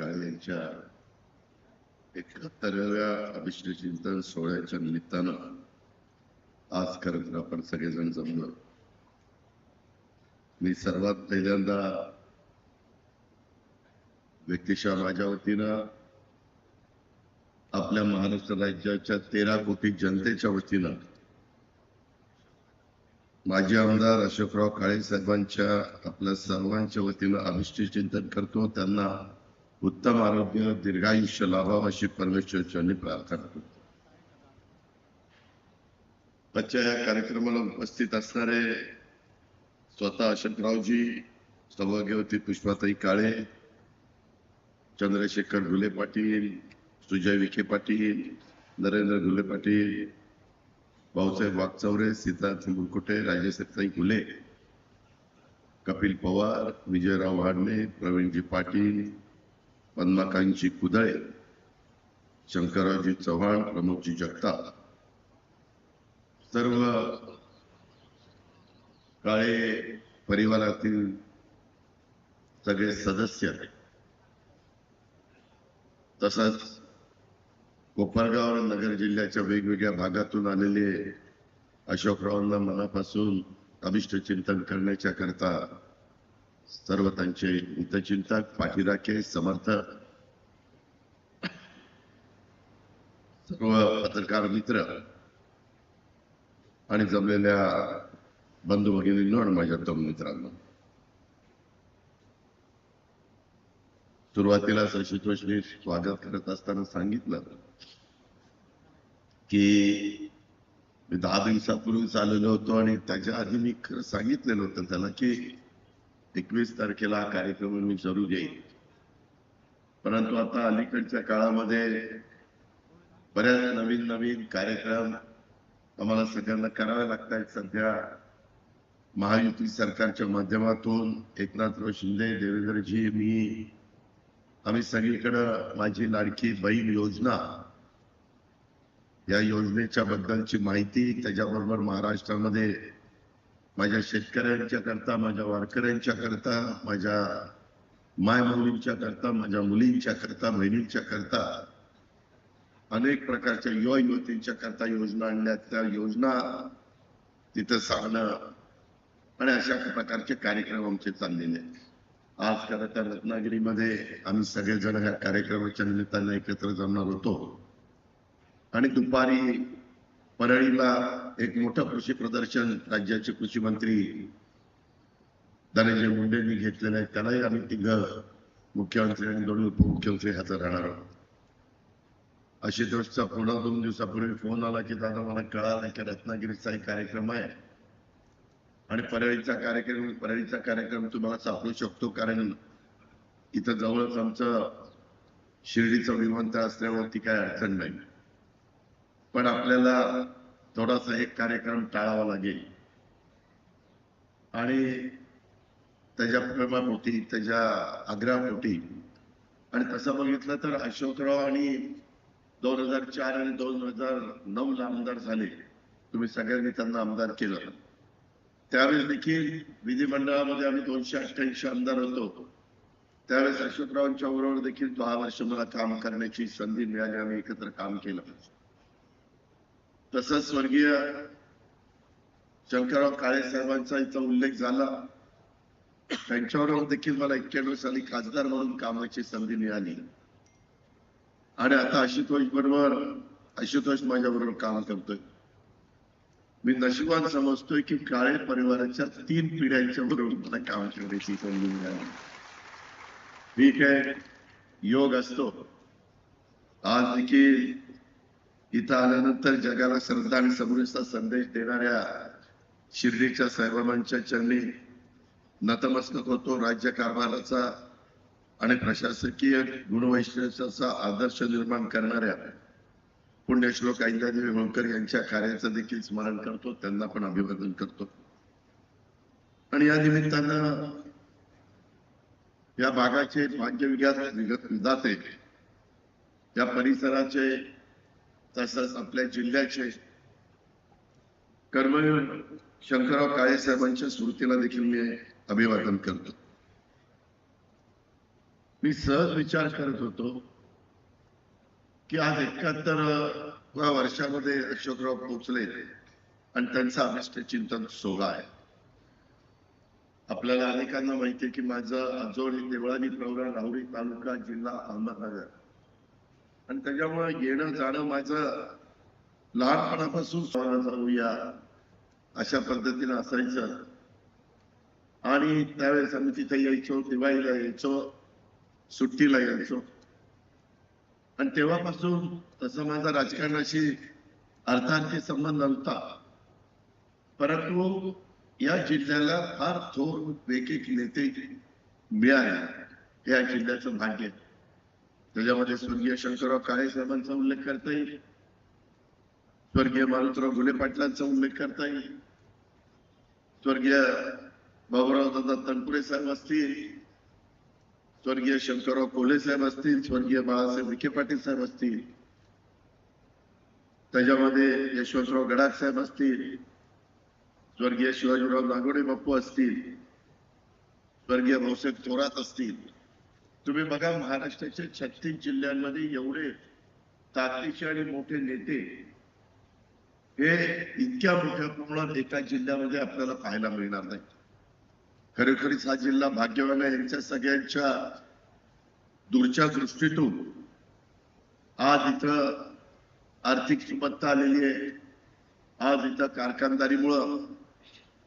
काळे यांच्या एकाहत्तराव्या अभिष्ट चिंतन सोहळ्याच्या निमित्तानं आज खरं तर आपण सगळेजण जमलो. मी सर्वात पहिल्यांदा व्यक्तिशा माझ्या वतीनं आपल्या महाराष्ट्र राज्याच्या तेरा कोटी जनतेच्या वतीनं माजी आमदार अशोकराव काळे साहेबांच्या आपल्या सर्वांच्या वतीनं अभिष्ट चिंतन करतो. त्यांना उत्तम आरोग्य दीर्घायुष्य लाभावं अशी परमेश्वरच्यांनी प्रार्थना करतो. आजच्या या कार्यक्रमाला उपस्थित असणारे स्वतः अशोकरावजी सौभाग्यवती पुष्पाताई काळे चंद्रशेखर घुले पाटील सुजय विखे पाटील नरेंद्र घुले पाटील भाऊसाहेब वागचौरे सिद्धार्थ मुरकुटे राजेसाहेबताई घुले कपिल पवार विजयराव हाडणे प्रवीणजी पाटील पद्माकांची कुदळे शंकररावजी चव्हाण प्रमोदजी जगताप. सर्व काळे परिवारातील सगळे सदस्य तसंच कोपरगाव नगर जिल्ह्याच्या वेगवेगळ्या भागातून आलेले अशोकरावांना मनापासून अभिष्ट चिंतन करण्याच्या करता सर्व त्यांचे हितचिंतक पाठीराखे समर्थक सर्व पत्रकार मित्र आणि जमलेल्या बंधू भगिनींनो आणि माझ्या तरुण मित्रांनो. सुरुवातीला शशितोषने स्वागत करत असताना सांगितलं की मी दहा दिवसापूर्वीच आलेलो होतो आणि त्याच्या आधी मी खरं सांगितलेलं होतं त्याला की एकवीस तारखेला हा कार्यक्रम मी जरूर येईल. परंतु आता अलीकडच्या काळामध्ये बऱ्याच नवीन नवीन कार्यक्रम आम्हाला सगळ्यांना करावे लागत आहेत सध्या महायुती सरकारच्या माध्यमातून एकनाथराव शिंदे देवेंद्रजी मी आम्ही सगळीकडं माझी लाडकी बहीण योजना या योजनेच्या बद्दलची माहिती त्याच्याबरोबर महाराष्ट्रामध्ये माझ्या शेतकऱ्यांच्या करता माझ्या वारकऱ्यांच्या करता माझ्या माय मुलींच्या करता माझ्या मुलींच्या करता बहिणींच्या करता अनेक प्रकारच्या युवा युवतींच्या करता योजना आणल्या त्या योजना तिथं सांगणं आणि अशा प्रकारचे कार्यक्रम आमचे चाललेले आज खरं तर रत्नागिरीमध्ये आम्ही सगळेजण ह्या कार्यक्रमाच्या निमित्तानं एकत्र जमणार होतो. आणि दुपारी परळीला एक मोठं कृषी प्रदर्शन राज्याचे कृषी मंत्री धनंजय मुंडेंनी घेतलेलं आहे. त्यालाही आम्ही तिघ मुख्यमंत्री आणि दोन्ही उपमुख्यमंत्री हजर राहणार आहोत. आशुतोषचा पुन्हा दोन दिवसापूर्वी फोन आला की दादा मला कळालं की रत्नागिरीचा एक कार्यक्रम आहे आणि परळीचा कार्यक्रम परळीचा कार्यक्रम तुम्हाला सापडू शकतो कारण इथं जवळच आमचं शिर्डीचं विमानतळ असल्यावरती काय अडचण नाही. पण आपल्याला थोडासा एक कार्यक्रम टाळावा लागेल. आणि त्याच्या प्रेमापोटी त्याच्या आग्रहापोटी. आणि तसं बघितलं तर अशोकराव आणि दोन हजार चार आणि दोन हजार नऊ ला आमदार झाले. तुम्ही सगळ्यांनी त्यांना आमदार केलं. त्यावेळेस देखील विधिमंडळामध्ये आम्ही दोनशे अठ्ठ्याऐंशी आमदार होतो. त्यावेळेस अशोकरावांच्या बरोबर देखील दहा वर्ष मला काम करण्याची संधी मिळाली. आम्ही एकत्र काम केलं. तसंच स्वर्गीय शंकरराव काळे साहेबांचा इथं उल्लेख झाला. त्यांच्याबरोबर देखील मला एक्क्याण्णव साली खासदार म्हणून कामाची संधी मिळाली. आणि आता आशुतोष बरोबर आशुतोष माझ्या बरोबर काम करतोय. मी नशिबान समजतोय की काळे परिवाराच्या तीन पिढ्यांच्या बरोबर मला काम करण्याची संधी मिळाली. ठीक आहे. योग असतो. आज देखील इथं आल्यानंतर जगाला श्रद्धा आणि समृद्धीचा संदेश देणाऱ्या शिर्डीच्या साहेबांच्या चरणी नतमस्तक होतो. राज्य कारभाराचा आणि प्रशासकीय गुणवैशिष्ट्याचा आदर्श निर्माण करणाऱ्या पुण्यश्लोक अहिल्यादेवी होळकर यांच्या कार्याचं देखील स्मरण करतो. त्यांना पण अभिवादन करतो. आणि या निमित्तानं या भागाचे भाग्य विधाते या परिसराचे तसंच आपल्या जिल्ह्याचे कर्मवीर शंकरराव काळे साहेबांच्या स्मृतीला देखील मी अभिवादन करतो. मी सहज विचार करत होतो की आज एकाहत्तर वर्षामध्ये अशोकराव पोचले आणि त्यांचा अभिष्ट चिंतन सोहळा आहे. आपल्याला अनेकांना माहिती आहे की माझं आजोळी देवळाली प्रवरा राहुरी तालुका जिल्हा अहमदनगर. आणि त्याच्यामुळे येणं जाणं माझं लहानपणापासून सोहळा जाऊया अशा पद्धतीनं असायचं. आणि त्यावेळेस आम्ही तिथे यायचो दिवाळीला यायचो सुट्टीला यायचो. आणि तेव्हापासून तसं माझा राजकारणाशी अर्थार्थी संबंध नव्हता. परंतु या जिल्ह्याला फार थोर एक नेते मिळाले. या जिल्ह्याचं भाग्य. त्याच्यामध्ये स्वर्गीय शंकरराव काळे साहेबांचा उल्लेख करता येईल. स्वर्गीय मारुतराव घुले पाटलांचा उल्लेख करता येईल. स्वर्गीय बाबुराव दादा तनपुरे साहेब असतील. स्वर्गीय शंकरराव कोल्हे साहेब असतील. स्वर्गीय बाळासाहेब विखे पाटील साहेब असतील. त्याच्यामध्ये यशवंतराव गडाख साहेब असतील. स्वर्गीय शिवाजीराव नागोडे बाप्पू असतील. स्वर्गीय भाऊसाहेब थोरात असतील. तुम्ही बघा महाराष्ट्राच्या छत्तीस जिल्ह्यांमध्ये एवढे ताकदीचे आणि मोठे नेते हे इतक्या मोठ्या प्रमाणात एका जिल्ह्यामध्ये आपल्याला पाहायला मिळणार नाही खरोखरीच हा जिल्हा भाग्यवान आहे यांच्या सगळ्यांच्या दूरच्या दृष्टीतून. आज इथं आर्थिक सुबत्ता आलेली आहे. आज इथं कारखानदारीमुळं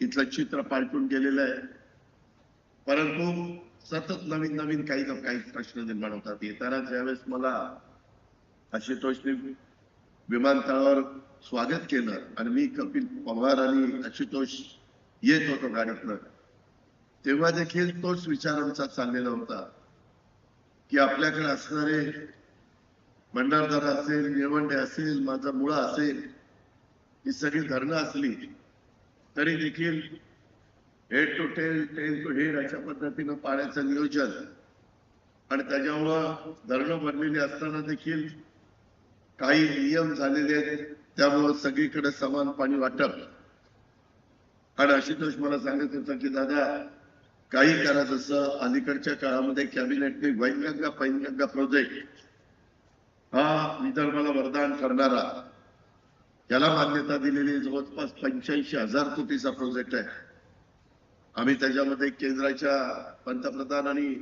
इथलं चित्र पालटून गेलेलं आहे. परंतु सतत नवीन नवीन काही ना काही प्रश्न निर्माण होतात. येताना ज्यावेळेस मला आशुतोषने विमानतळावर स्वागत केलं आणि मी कपिल पवार आणि आशुतोष येत होतो गाडीतनं तेव्हा देखील तोच विचार आमचा चाललेला होता की आपल्याकडे असणारे भंडारदार असेल निळवंडे असेल माझा मुळा असेल ही सगळी धरणं असली तरी देखील head to tail tail to head अशा पद्धतीनं पाण्याचं नियोजन. आणि त्याच्यामुळं धरणं भरलेली असताना देखील काही नियम झालेले आहेत. त्यामुळं सगळीकडे समान पाणी वाटप. आणि आशुतोष मला सांगत होता की दादा काही करा जसं अलीकडच्या काळामध्ये कॅबिनेटने वैनगंगा पैनगंगा प्रोजेक्ट हा विदर्भाला वरदान करणारा याला मान्यता दिलेली जवळपास पंच्याऐंशी हजार कोटीचा प्रोजेक्ट आहे. आम्ही त्याच्यामध्ये केंद्राच्या पंतप्रधान आणि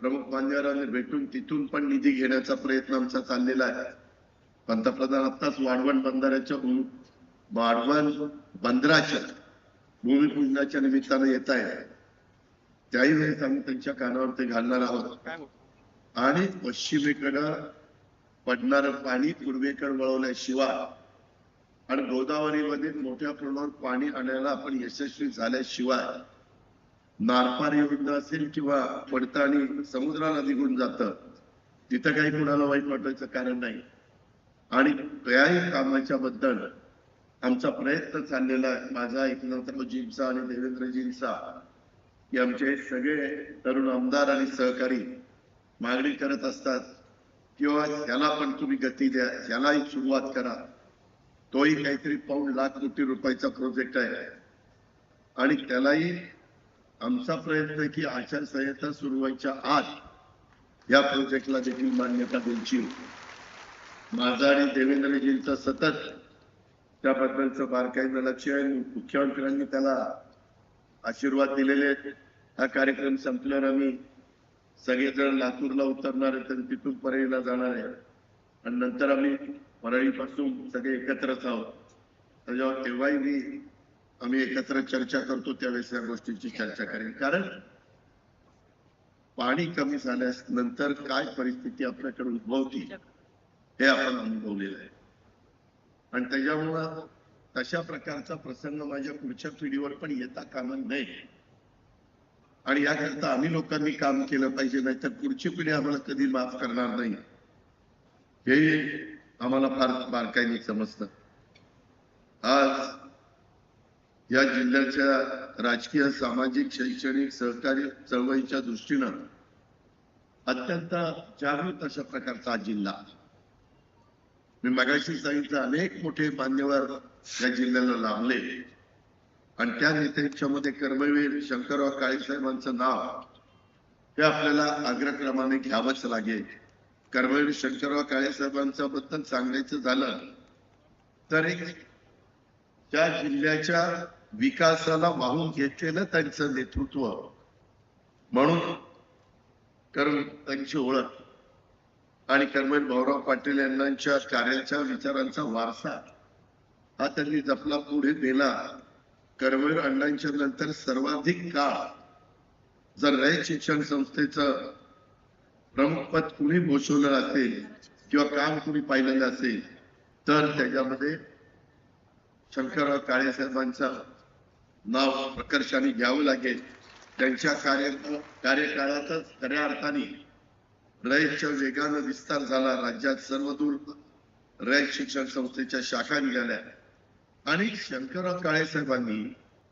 प्रमुख मान्यवरांनी भेटून तिथून पण निधी घेण्याचा प्रयत्न आमचा चाललेला आहे. पंतप्रधान आत्ताच वाढवण बंदराच्या वाढवण बंदराच्या भूमिपूजनाच्या निमित्तानं येत आहे. त्याही वेळेस आम्ही त्यांच्या कानावर ते घालणार आहोत. आणि पश्चिमेकडं पडणारं पाणी पूर्वेकडे वळवल्याशिवाय आणि गोदावरीमध्ये मोठ्या प्रमाणावर पाणी आणायला आपण यशस्वी झाल्याशिवाय नारपार येऊन असेल किंवा पडताळणी समुद्राला निघून जात तिथं काही कुणाला वाईट वाटायचं कारण नाही. आणि त्याही कामाच्या बद्दल आमचा प्रयत्न चाललेला आहे. माझा एकनाथरावजींचा आणि देवेंद्रजींचा की आमचे सगळे तरुण आमदार आणि सहकारी मागणी करत असतात किंवा त्याला पण तुम्ही गती द्या त्यालाही सुरुवात करा. तोही काहीतरी पाऊण लाख कोटी रुपयाचा प्रोजेक्ट आहे. आणि त्यालाही आमचा प्रयत्न की आचारसंहिता सुरू व्हायच्या आत या प्रोजेक्टला देखील मान्यता द्यायची माझा आणि देवेंद्रजींचा सतत त्याबद्दलचं बारकाईनं लक्ष आहे. मुख्यमंत्र्यांनी त्याला आशीर्वाद दिलेले आहेत. हा कार्यक्रम संपल्यावर आम्ही सगळेजण लातूरला उतरणार आहेत आणि तिथून परळीला जाणार आहे. आणि नंतर आम्ही परळीपासून सगळे एकत्रच आहोत. त्याच्यावर तेव्हाही मी आम्ही एकत्र चर्चा करतो त्यावेळेस या गोष्टीची चर्चा करेन. कारण पाणी कमी झाल्यास नंतर काय परिस्थिती आपल्याकडे उद्भवती हे आपण अनुभवलेलं आहे. आणि त्याच्यामुळं तशा प्रकारचा प्रसंग माझ्या पुढच्या पिढीवर पण येता कामा नये. आणि याकरता आम्ही लोकांनी काम केलं पाहिजे नाहीतर पुढची पिढी आम्हाला कधी माफ करणार नाही. हे आम्हाला फार बारकाईने समजतं. आज या जिल्ह्याच्या राजकीय सामाजिक शैक्षणिक सहकारी चळवळीच्या दृष्टीनं अत्यंत जागृत अशा प्रकारचा हा जिल्हा मी मगाशी सांगितलं अनेक मोठे मान्यवर या जिल्ह्याला लाभले. आणि त्या नेत्यांच्या मध्ये कर्मवीर शंकरराव काळेसाहेबांचं नाव हे आपल्याला अग्रक्रमाने घ्यावंच लागेल. कर्मवीर शंकरराव काळे साहेबांच्या बद्दल सांगायचं झालं तर एक त्या जिल्ह्याच्या विकासाला वाहून घेतलेलं त्यांचं नेतृत्व. म्हणून कारण त्यांची ओळख आणि कर्मवीर भाऊराव पाटील यांच्या कार्याच्या विचारांचा वारसा हा त्यांनी जपला पुढे दिला कर्मवीर अण्णांच्या नंतर सर्वाधिक काळ जर रयत शिक्षण संस्थेचं प्रमुख पद कुणी भूषवलं असेल किंवा काम कुणी पाहिलेलं असेल तर त्याच्यामध्ये शंकरराव काळे साहेबांचा नाव प्रकर्षाने घ्यावं लागेल. त्यांच्या कार्य कार्यकाळातच खऱ्या अर्थाने रयतच्या वेगानं विस्तार झाला. राज्यात सर्वदूर रयत शिक्षण संस्थेच्या शाखा निघाल्या. आणि शंकरराव काळे साहेबांनी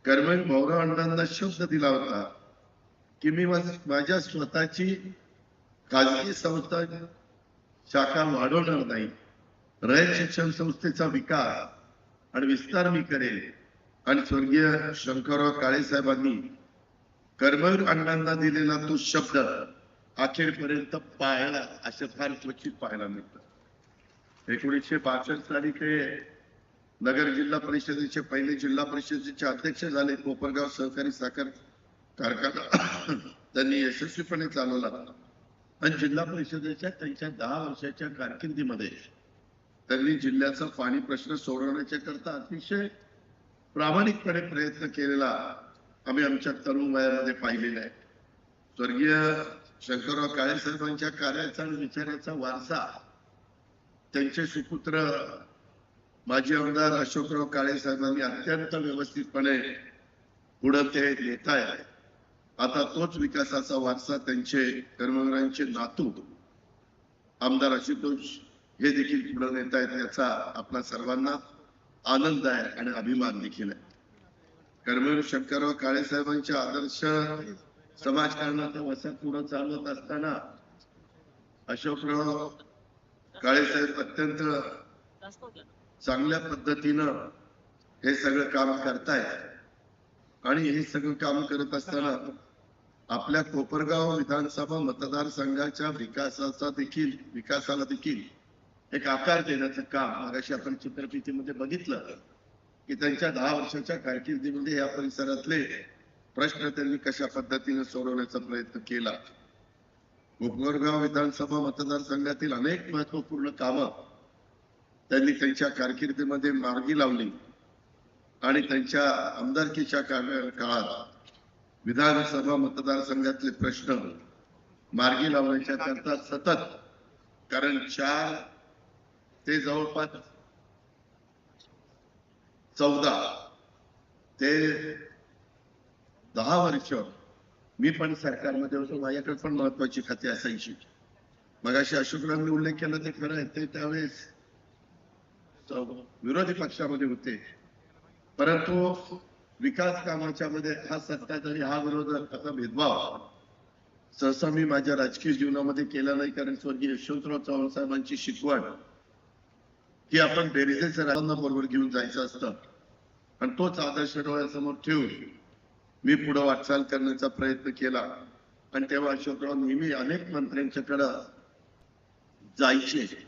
कर्मवीर भाऊराव अण्णांना शब्द दिला होता की मी माझ्या स्वतःची खाजगी संस्था शाखा वाढवणार नाही. रयत शिक्षण संस्थेचा विकास आणि विस्तार मी करेल. आणि स्वर्गीय शंकरराव काळे साहेबांनी कर्मवीर अण्णांना दिलेला तो शब्द अखेरपर्यंत पाहायला असे फार क्वचित पाहायला मिळतं. एकोणीसशे बासष्ट साली ते नगर जिल्हा परिषदेचे पहिले जिल्हा परिषदेचे अध्यक्ष झाले कोपरगाव सहकारी साखर कारखाना. त्यांनी यशस्वीपणे चालवला. आणि जिल्हा परिषदेच्या त्यांच्या दहा वर्षाच्या कारकिर्दीमध्ये त्यांनी जिल्ह्याचा पाणी प्रश्न सोडवण्याच्या करता अतिशय प्रामाणिकपणे प्रयत्न केलेला आम्ही आमच्या तरुण वयामध्ये पाहिलेला आहे. स्वर्गीय शंकरराव काळे साहेबांच्या कार्याचा आणि विचाराचा वारसा त्यांचे सुपुत्र माजी आमदार अशोकराव काळे साहेबांनी अत्यंत व्यवस्थितपणे पुढे ते नेत आहे. आता तोच विकासाचा वारसा त्यांचे कर्मवीरांचे नातू आमदार आशुतोष हे देखील पुढे नेत आहेत याचा आपला सर्वांना आनंद आहे आणि अभिमान देखील आहे. कर्मवीर शंकरराव काळे साहेबांचे आदर्श समाजकारणाचा वसा पुढे चालवत असताना अशोकराव काळे साहेब अत्यंत चांगल्या पद्धतीनं हे सगळं काम करतायत. आणि हे सगळं काम करत असताना आपल्या कोपरगाव विधानसभा मतदारसंघाच्या विकासाचा देखील विकासाला देखील एक आकार देण्याचं काम मागाशी आपण चित्रफितीमध्ये बघितलं की त्यांच्या दहा वर्षाच्या कारकिर्दीमध्ये या परिसरातले प्रश्न त्यांनी कशा पद्धतीने सोडवण्याचा प्रयत्न केला. कोपरगाव विधानसभा मतदारसंघातील अनेक महत्त्वपूर्ण कामं त्यांनी त्यांच्या कारकिर्दीमध्ये मार्गी लावली. आणि त्यांच्या आमदारकीच्या काळात विधानसभा मतदारसंघातले प्रश्न मार्गी लावण्याच्या करता सतत कारण चार ते जवळपास चौदा ते दहा वर्ष मी पण सरकारमध्ये होतो माझ्याकडे पण महत्वाची खाती असायची. मगाशी अशोकरांनी उल्लेख केला ते खरं आहे ते त्यावेळेस विरोधी पक्षामध्ये होते. परंतु विकास कामाच्या मध्ये हा सत्ताधारी हा विरोधक असा भेदभाव. सहसा मी माझ्या राजकीय जीवनामध्ये केला नाही कारण स्वर्गीय यशवंतराव चव्हाण साहेबांची शिकवण की आपण बेरिजेच्या राजांना बरोबर घेऊन जायचं असतं. आणि तोच आदर्श डोळ्यासमोर ठेवून मी पुढे वाटचाल करण्याचा प्रयत्न केला. आणि तेव्हा अशोकराव नेहमी अनेक मंत्र्यांच्याकडं जायचे.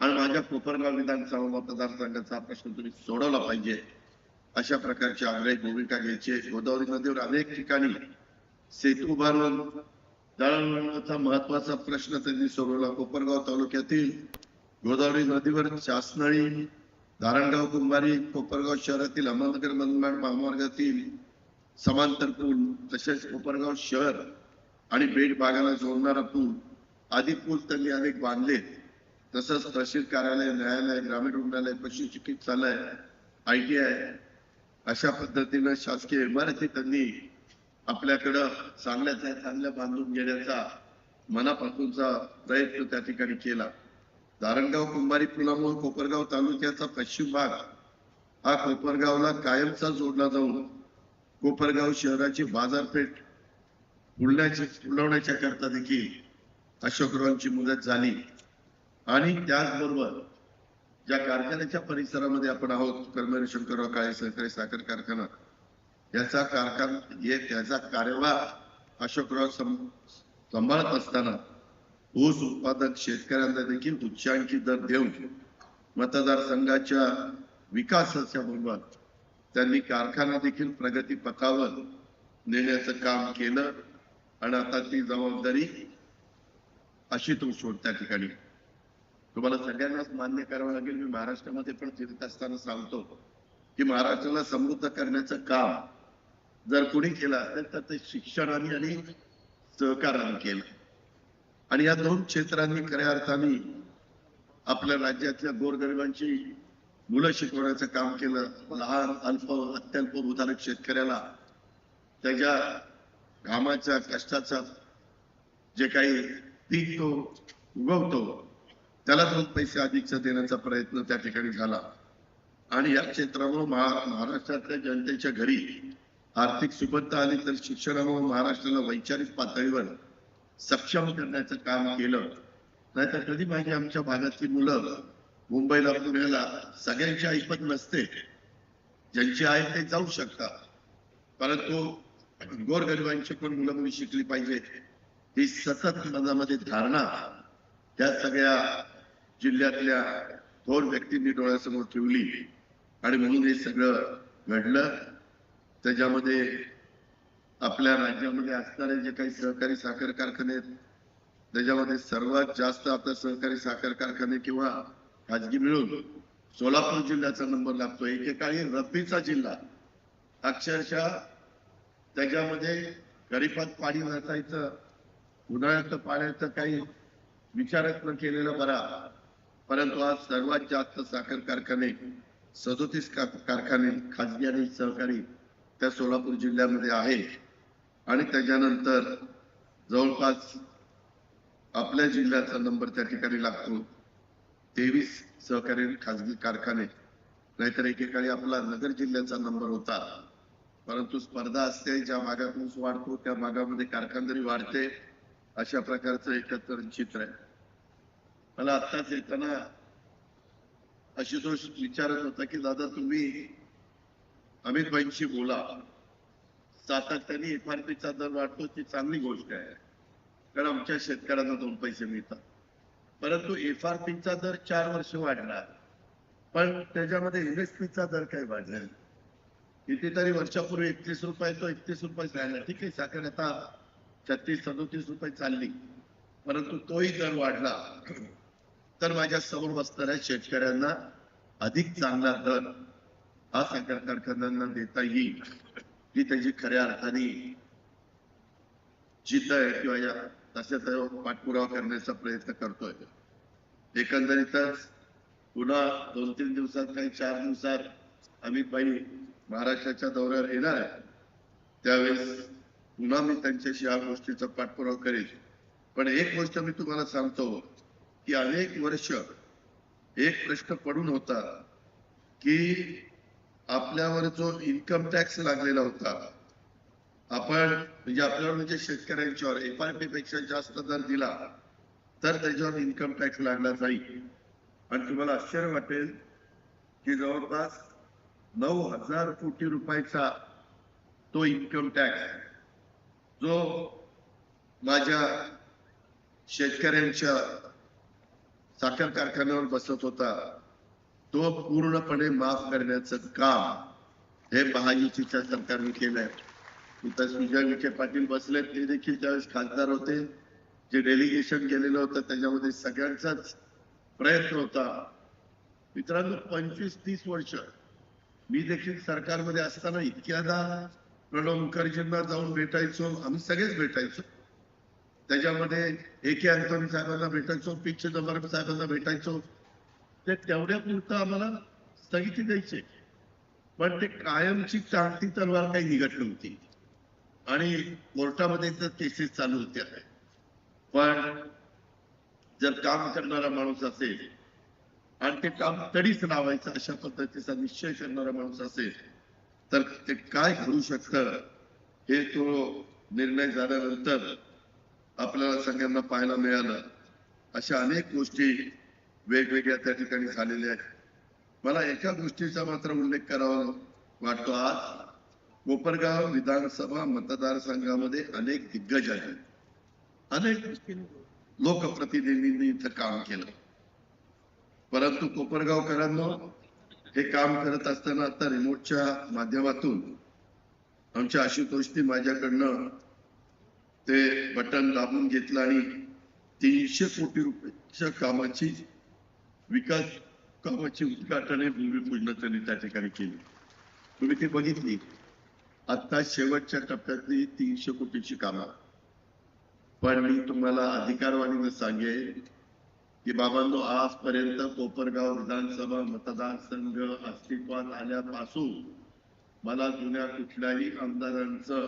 आणि माझ्या कोपरगाव विधानसभा मतदारसंघाचा प्रश्न तुम्ही सोडवला पाहिजे. अशा प्रकारची आग्रही भूमिका घ्यायची. गोदावरी नदीवर अनेक ठिकाणी सेतू उभारून दळणवळणाचा महत्त्वाचा प्रश्न त्यांनी सोडवला. कोपरगाव तालुक्यातील गोदावरी नदीवर शासनळी धारणगाव कुंभारी कोपरगाव शहरातील अहमदनगर मनमाड महामार्गातील समांतर पूल तसेच कोपरगाव शहर आणि बेट भागाला जोडणारा पूल आदी पूल त्यांनी अनेक बांधले तसंच तहसील कार्यालय न्यायालय ग्रामीण रुग्णालय पशु चिकित्सालय आय टी आय अशा पद्धतीनं शासकीय इमारती त्यांनी आपल्याकडं चांगल्या चांगल्या बांधून घेण्याचा मनापासूनचा प्रयत्न त्या ठिकाणी केला. धारणगाव कुंभारी पुलामुळे कोपरगाव तालुक्याचा पश्चिम भाग हा कोपरगावला कायमचा जोडला जाऊन कोपरगाव शहराची बाजारपेठ फुलण्याची फुलवण्याच्या करता देखील अशोकरावांची मदत झाली. आणि त्याचबरोबर ज्या कारखान्याच्या परिसरामध्ये आपण आहोत कर्मवीर शंकरराव काळे सहकारी साखर कारखाना याचा कारखाना हे त्याचा कार्यभार अशोकराव सांभाळत असताना ऊस उत्पादक शेतकऱ्यांना देखील उच्चांकी दर देऊन मतदारसंघाच्या विकासाच्या बरोबर त्यांनी कारखाना देखील प्रगती पथावर नेण्याचं काम केलं. आणि आता ती जबाबदारी आशुतोष सोड त्या ठिकाणी. तुम्हाला सगळ्यांनाच मान्य करावं लागेल. मी महाराष्ट्रामध्ये पण फिरत असताना सांगतो की महाराष्ट्राला समृद्ध करण्याचं काम जर कोणी केलं असेल तर ते शिक्षणाने आणि सहकाराने केलं. आणि या दोन क्षेत्रांनी खऱ्या अर्थाने आपल्या राज्यातल्या गोरगरिबांची मुलं शिकवण्याचं काम केलं. लहान अल्प अत्यल्प उदाहरक शेतकऱ्याला त्याच्या घामाच्या कष्टाचा जे काही पीक तो उगवतो त्याला दोन पैसे अधिकचा देण्याचा प्रयत्न त्या ठिकाणी झाला. आणि या क्षेत्रामुळे महाराष्ट्रातल्या जनतेच्या घरी आर्थिक सुबत्ता आली तर शिक्षणामुळे महाराष्ट्राला वैचारिक पातळीवर सक्षम करण्याचं काम केलं. नाहीतर कधी पाहिजे आमच्या भागातली मुलं मुंबईला पुण्याला सगळ्यांची ऐपत नसते. ज्यांची आहे ते जाऊ शकतात. परंतु गोरगरिबांची पण मुलं मुली शिकली पाहिजे. ही सतत मनामध्ये धारणा त्या सगळ्या जिल्ह्यातल्या थोर व्यक्तींनी डोळ्यासमोर ठेवली. आणि म्हणून हे सगळं घडलं. त्याच्यामध्ये आपल्या राज्यामध्ये असणारे जे काही सहकारी साखर कारखाने आहेत त्याच्यामध्ये सर्वात जास्त आता सहकारी साखर कारखाने किंवा खाजगी मिळून सोलापूर जिल्ह्याचा नंबर लागतो. एकेकाळी रब्बीचा जिल्हा. अक्षरशः त्याच्यामध्ये गरीबात पाणी नसायचं उन्हाळ्यात पाण्याचं काही विचारच न केलेलं बरा. परंतु आज सर्वात जास्त साखर कारखाने सदोतीस कारखाने खाजगी आणि सहकारी त्या सोलापूर जिल्ह्यामध्ये आहे. आणि त्याच्यानंतर जवळपास आपल्या जिल्ह्याचा नंबर त्या ठिकाणी लागतो. तेवीस सहकारी खाजगी कारखाने. नाहीतर एकेकाळी आपला नगर जिल्ह्याचा नंबर होता. परंतु स्पर्धा असते ज्या भागात ऊस वाढतो त्या भागामध्ये कारखानदारी वाढते अशा प्रकारचं एकत्र चित्र आहे. मला आत्ताच येताना आशुतोष विचारत होता की दादा तुम्ही अमित भाईंशी बोला. सातत्याने एमआरपीचा दर वाढतो ती चांगली गोष्ट आहे. कारण आमच्या शेतकऱ्यांना दोन पैसे मिळतात. परंतु एफ आर पीचा दर चार वर्ष वाढला. पण त्याच्यामध्ये एमएसपीचा दर काही वाढला कितीतरी वर्षापूर्वी एकतीस रुपये तो एकतीस रुपये राहिला ठीक आहे साखर आता छत्तीस सदोतीस रुपये चालली. परंतु तोही दर वाढला. तर माझ्यासमोर बसणाऱ्या शेतकऱ्यांना अधिक चांगला दर हा साखर कारखान्यांना देता येईल. ही त्याची खऱ्या अर्थाने जिद्द आहे किंवा या तशा पाठपुरावा करण्याचा प्रयत्न करतोय. एकंदरीतच पुन्हा दोन तीन दिवसात काही चार दिवसात अमित भाई महाराष्ट्राच्या दौऱ्यावर येणार आहे त्यावेळेस पुन्हा मी त्यांच्याशी या गोष्टीचा पाठपुरावा करेल पण एक गोष्ट मी तुम्हाला सांगतो की अनेक वर्ष एक प्रश्न पडून होता की आपल्यावर जो इन्कम टॅक्स लागलेला होता आपण म्हणजे आपल्यावर म्हणजे शेतकऱ्यांच्यावर एफआरपी पेक्षा जास्त दर दिला तर त्याच्यावर इन्कम टॅक्स लागला जाईल. आणि तुम्हाला आश्चर्य वाटेल की जवळपास नऊ हजार कोटी रुपयाचा तो इन्कम टॅक्स जो माझ्या शेतकऱ्यांच्या साखर कारखान्यावर बसत होता तो पूर्णपणे माफ करण्याचं काम हे महायुतीच्या सरकारने केलंय. तिथं सुजय विखे पाटील बसले ते देखील त्यावेळेस खासदार होते. जे डेलिगेशन गेलेलं होतं त्याच्यामध्ये सगळ्यांचाच प्रयत्न होता. मित्रांनो पंचवीस तीस वर्ष मी देखील सरकारमध्ये असताना इतक्यादा प्रणव मुखर्जींना जाऊन भेटायचो आम्ही सगळेच भेटायचो. त्याच्यामध्ये ए के अँथोनी साहेबांना भेटायचो पी चिदंबरम साहेबांना भेटायचो ते तेवढ्यापुरतं आम्हाला स्थगिती द्यायचे. पण ते कायमची टांगती तलवार काही निघत नव्हती. आणि कोर्टामध्ये तर केसेस चालू होत्या पण जर काम करणारा माणूस असेल आणि ते काम तडीच लावायचं अशा पद्धतीचा निश्चय करणारा माणूस असेल तर ते काय घडू शकतं हे तो निर्णय झाल्यानंतर आपल्याला सगळ्यांना पाहायला मिळालं. अशा अनेक गोष्टी वेगवेगळ्या त्या ठिकाणी झालेल्या आहेत. मला एका गोष्टीचा मात्र उल्लेख करावा वाटतो आज. कोपरगाव विधानसभा मतदारसंघामध्ये अनेक दिग्गज आहेत. अनेक लोकप्रतिनिधींनी इथं काम केलं. परंतु कोपरगावकरांना हे काम करत असताना आता रिमोटच्या माध्यमातून आमच्या आशुतोषनी माझ्याकडनं ते बटन दाबून घेतलं आणि तीनशे कोटी रुपयाच्या कामाची विकास कामाची उद्घाटने भूमिपूजन त्यांनी त्या ठिकाणी केली. तुम्ही ती बघितली. आता शेवटच्या टप्प्यातली तीनशे कोटीची कामं. पण मी तुम्हाला अधिकारवाणीनं सांगेन की बाबांनो आजपर्यंत कोपरगाव विधानसभा मतदारसंघ अस्तित्वात आल्यापासून मला जुन्या कुठल्याही आमदारांचं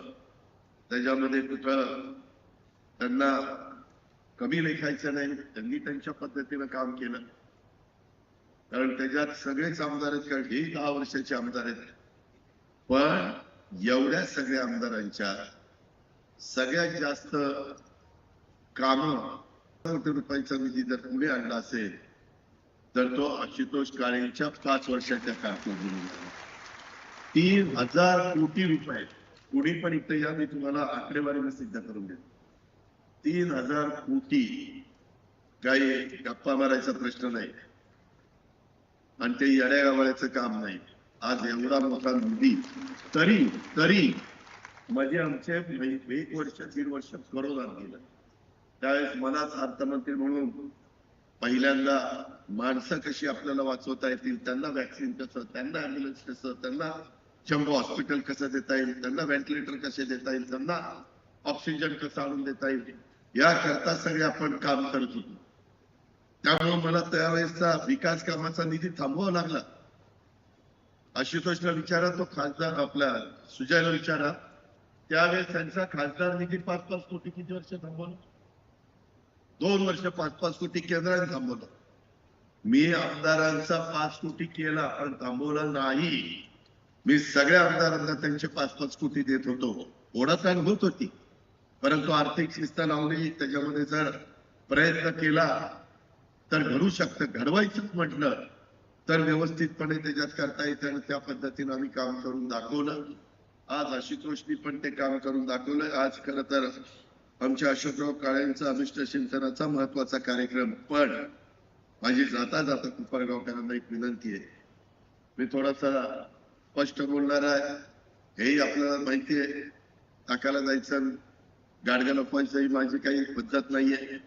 त्याच्यामध्ये कुठं त्यांना कमी लेखायचं नाही त्यांनी त्यांच्या पद्धतीनं काम केलं. कारण त्याच्यात सगळेच आमदार आहेत कारण हे दहा वर्षाचे आमदार आहेत. पण एवढ्या सगळ्या आमदारांच्या सगळ्यात जास्त काम कोटी रुपयांचा निधी जर पुढे आणला असेल तर तो आशुतोष काळेंच्या पाच वर्षाच्या कारकिर्दीमध्ये तीन हजार कोटी रुपये. कुणी पण इथे या मी तुम्हाला आकडेवारीने सिद्ध करून देतो. तीन हजार कोटी काही गप्पा मारायचा प्रश्न नाही. आणि ते येड्यागावाळ्याचं काम नाही. आज एवढा मोठा निधी तरी तरी म्हणजे आमचे एक वर्ष दीड वर्ष करोनात गेलं. त्यावेळेस मलाच अर्थमंत्री म्हणून पहिल्यांदा माणसं कशी आपल्याला वाचवता येतील त्यांना वॅक्सिन कसं त्यांना अँब्युलन्स कसं त्यांना जम्बो हॉस्पिटल कसं देता येईल त्यांना व्हेंटिलेटर कसे देता येईल त्यांना ऑक्सिजन कसं आणून देता येईल याकरता सगळे आपण काम करत होतो. त्यामुळे मला त्यावेळेसचा विकास कामाचा निधी थांबवावा लागला. आशुतोषला विचारा तो खासदार आपला सुजयला विचारा. त्यावेळेस त्यांचा खासदार निधी पाच पाच कोटी किती वर्ष थांबवलं? दोन वर्ष पाच पाच कोटी केंद्राने थांबवलं. मी आमदारांचा पाच कोटी केला पण थांबवला नाही. मी सगळ्या आमदारांना त्यांचे पाच पाच कोटी देत होतो. ओढाचा होत होती. परंतु आर्थिक शिस्त लावली त्याच्यामध्ये जर प्रयत्न केला तर घडू शकतं. घडवायचंच म्हटलं तर व्यवस्थितपणे त्याच्यात करता येतं आणि त्या पद्धतीनं आम्ही काम करून दाखवलं. आज आशुतोषनी पण ते काम करून दाखवलं. आज खरं तर आमच्या अशोकराव काळेंचा अनुष्ठ सिंचनाचा महत्त्वाचा कार्यक्रम. पण माझी जाता जाता कुपरगावकरांना एक विनंती आहे. मी थोडासा स्पष्ट बोलणार आहे. हेही आपल्याला माहिती आहे. टाकायला जायचं गाडग्या लपवायचं माझी काही पद्धत नाहीये.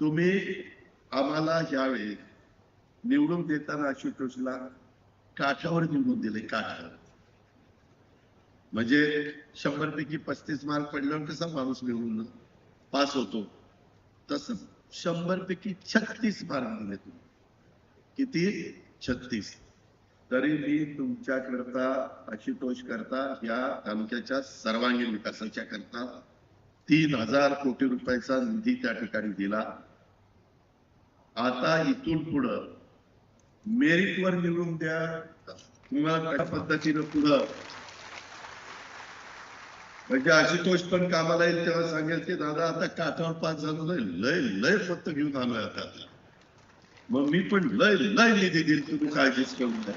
तुम्ही आम्हाला ज्यावेळी निवडून देताना आशुतोषला काठावर निवडून दिले काठावर. म्हणजे शंभर पैकी पस्तीस मार्क पडल्यावर कसा माणूस निवडून पास होतो? तस शंभर पैकी छत्तीस मार्क दिले तुम्ही. किती? छत्तीस. तरी मी तुमच्याकरता आशुतोष करता या तालुक्याच्या सर्वांगीण विकासाच्या करता तीन हजार कोटी रुपयाचा निधी त्या ठिकाणी दिला. आता इथून पुढं मेरिटवर निवडून द्या. तुम्हाला कशा पद्धतीनं पुढं. म्हणजे आशुतोष पण कामाला येईल तेव्हा सांगेल की दादा आता काठावर पाच झालो लय लय लय फक्त घेऊन आलोय आता. मग मी पण लय लय निधी देईल तुम्ही काळजीच करून द्या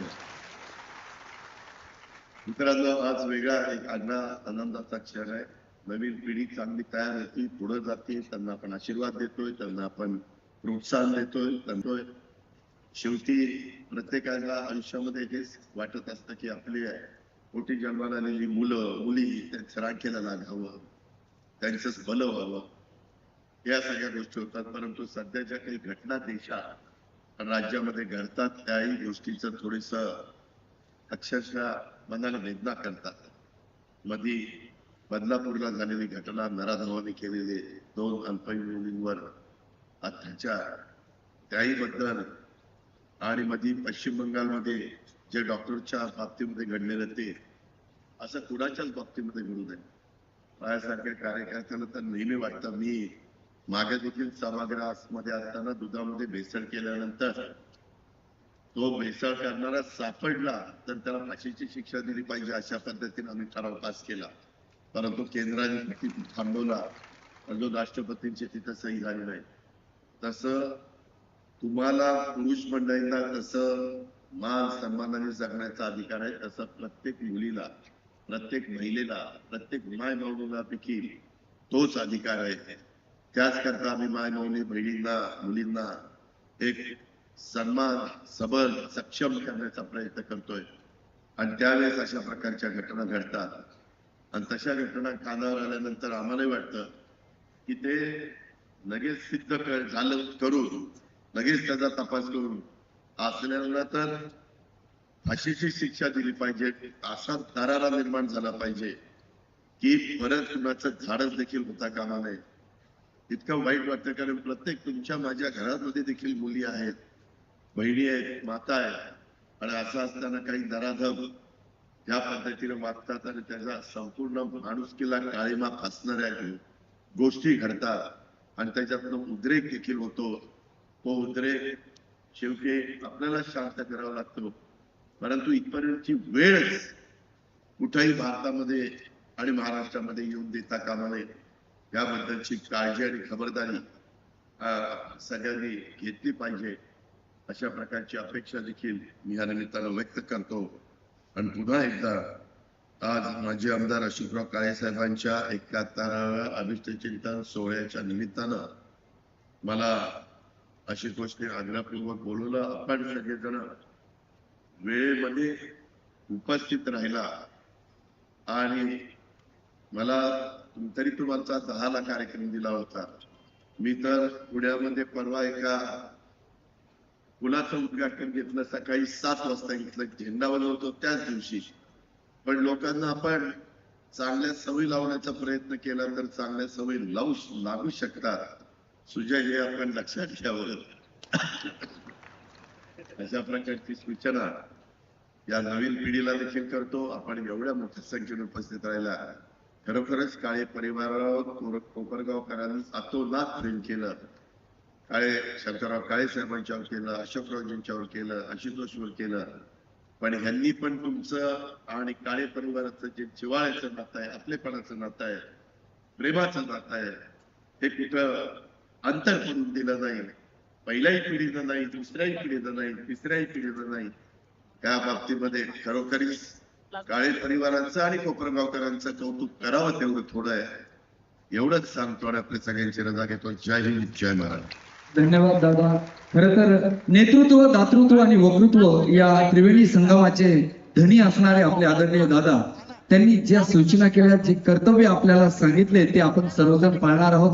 मित्रांनो आज वेगळा एक आज्ञा आनंदाचा क्षण आहे. नवीन पिढी चांगली तयार होती पुढे जाते त्यांना आपण आशीर्वाद देतोय त्यांना आपण प्रोत्साहन देतोय करतोय. शेवटी प्रत्येकाला आयुष्यामध्ये हेच वाटत असतं की आपली मोठी जन्माला आलेली मुलं मुली त्यांचं राखेला लागावं त्यांचंच भलं व्हावं. या सगळ्या गोष्टी होतात परंतु सध्याच्या काही घटना देशात राज्यामध्ये घडतात त्याही गोष्टीचं थोडस अक्षरशः मनाला वेदना करतात. मधी बदलापूरला झालेली घटना नराधमाने केलेले दोन अल्पवयीन मुलींवर अत्याचार त्याही बद्दल आणि मधी पश्चिम बंगालमध्ये जे डॉक्टरच्या बाबतीमध्ये घडलेलं ते असं कुणाच्याच बाबतीमध्ये घडू नये. माझ्यासारख्या कार्यकर्त्यांना तर नेहमी वाटतं मी मागे देखील सभागृहामध्ये असताना दुधामध्ये भेसळ केल्यानंतर तो भेसळ करणारा सापडला तर त्याला फाशीची शिक्षा दिली पाहिजे अशा पद्धतीने आम्ही ठराव पास केला. परंतु केंद्राने थांबवला जो राष्ट्रपतींची तिथं सही झाली नाही. तसं तुम्हाला पुरुष मंडळींना तसं मान सन्मानाने जगण्याचा अधिकार आहे तसं प्रत्येक मुलीला प्रत्येक महिलेला प्रत्येक माय भावना देखील तोच अधिकार आहे. त्याच करता आम्ही माय मौली बहिणींना मुलींना एक सन्मान सबल सक्षम करण्याचा प्रयत्न करतोय. आणि त्यावेळेस अशा प्रकारच्या घटना घडतात. आणि तशा घटना कानावर आल्यानंतर आम्हालाही वाटतं की ते लगेच सिद्ध झालं करून लगेच त्याचा तपास करून. असल्याला तर फाशीची शिक्षा दिली पाहिजे असा दरारा निर्माण झाला पाहिजे की परत कुणाचं झाडच देखील होता कामा नये. इतकं वाईट वाटतं कारण प्रत्येक तुमच्या माझ्या घरामध्ये देखील मुली आहेत बहिणी आहेत माता आहेत. आणि असं असताना काही दराधम ज्या पद्धतीने वागतात आणि त्याचा संपूर्ण माणुसकीला काळीमा फासणाऱ्या गोष्टी घडतात. आणि त्याच्यातनं उद्रेक देखील होतो. तो उद्रेक शेवटी आपल्याला शांत करावा लागतो. परंतु इथपर्यंतची वेळ कुठेही भारतामध्ये आणि महाराष्ट्रामध्ये येऊन देता कामा नये. याबद्दलची काळजी आणि खबरदारी सगळ्यांनी घेतली पाहिजे. अशा प्रकारची अपेक्षा देखील मी या निमित्तानं व्यक्त करतो. आणि पुन्हा एकदा आज माजी आमदार अशोकराव काळे साहेबांच्या एकाहत्तराव्या अभिष्ट चिंतन सोहळ्याच्या निमित्तानं मला आशुतोषने आग्रहपूर्वक बोलवलं आपण सगळेजण वेळेमध्ये उपस्थित राहिला. आणि मला तरी तुम्हाला दहाला कार्यक्रम दिला होता. मी तर पुण्यामध्ये परवा एका पुलाचं उद्घाटन घेतलं सकाळी सात वाजता घेतलं झेंडा बनवतो त्याच दिवशी पण लोकांना आपण चांगल्या सवयी लावण्याचा प्रयत्न केला तर चांगल्या सवयी लावू लागू शकतात सुजय हे आपण लक्षात घ्यावं. अशा प्रकारची सूचना या नवीन पिढीला देखील करतो. आपण एवढ्या मोठ्या संख्येने उपस्थित राहिला. खरोखरच काळे परिवारावर कोपरगावकरांनी अतोनात प्रेम केलं. काळे शंकरराव काळे साहेबांच्यावर केलं अशोकरावजींच्यावर केलं आशुतोषवर केलं. पण ह्यांनी पण तुमचं आणि काळे परिवाराचं जे जिवाळ्याचं नातं आहे आपलेपणाचं नातं आहे प्रेमाचं नातं आहे हे कुठं अंतर करून दिलं नाही. पहिल्याही पिढीचं नाही दुसऱ्याही पिढीचं नाही तिसऱ्याही पिढीचं नाही. त्या बाबतीमध्ये खरोखरीच काळे परिवारांचं आणि कोपरगावकरांचं कौतुक करावं तेवढं थोडं आहे. एवढंच सांगतो आणि आपल्या सगळ्यांची रजा घेतो. जय हिंद जय महाराष्ट्र. धन्यवाद दादा. खर तर नेतृत्व दातृत्व आणि वक्तृत्व या त्रिवेणी संगमाचे धनी असणारे आपले आदरणीय दादा त्यांनी ज्या सूचना केल्या जे कर्तव्य आपल्याला सांगितले ते आपण सर्वजण पाळणार आहोत.